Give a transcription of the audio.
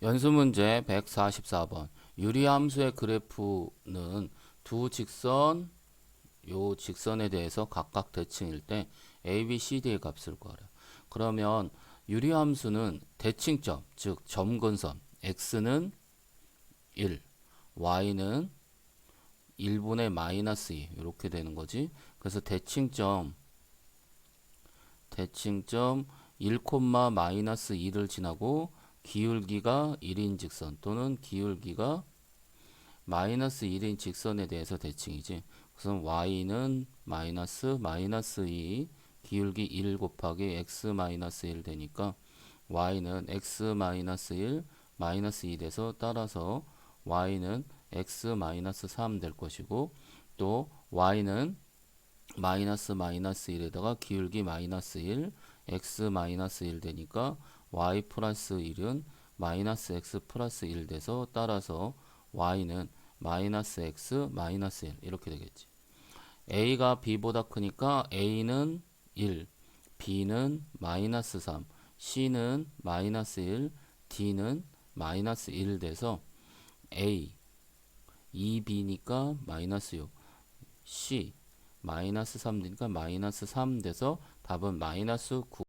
연수문제 144번 유리함수의 그래프는 두 직선 요 직선에 대해서 각각 대칭일 때 a, b, c, d의 값을 구하래. 그러면 유리함수는 대칭점, 즉 점근선 x는 1, y는 1분의 마이너스 2 이렇게 되는 거지. 그래서 대칭점 대칭점 1, 마이너스 2를 지나고 기울기가 1인 직선 또는 기울기가 마이너스 1인 직선에 대해서 대칭이지. 그래서 y는 마이너스 마이너스 2 기울기 1 곱하기 x 마이너스 1 되니까 y는 x 마이너스 1 마이너스 2 돼서 따라서 y는 x 마이너스 3 될 것이고 또 y는 마이너스 마이너스 1에다가 기울기 마이너스 1 x 마이너스 1 되니까 y 플러스 1은 마이너스 x 플러스 1 돼서 따라서 y는 마이너스 x 마이너스 1 이렇게 되겠지. a가 b보다 크니까 a는 1, b는 마이너스 3, c는 마이너스 1, d는 마이너스 1 돼서 a 2b니까 마이너스 6, c 마이너스 3 되니까 마이너스 3 돼서 답은 마이너스 9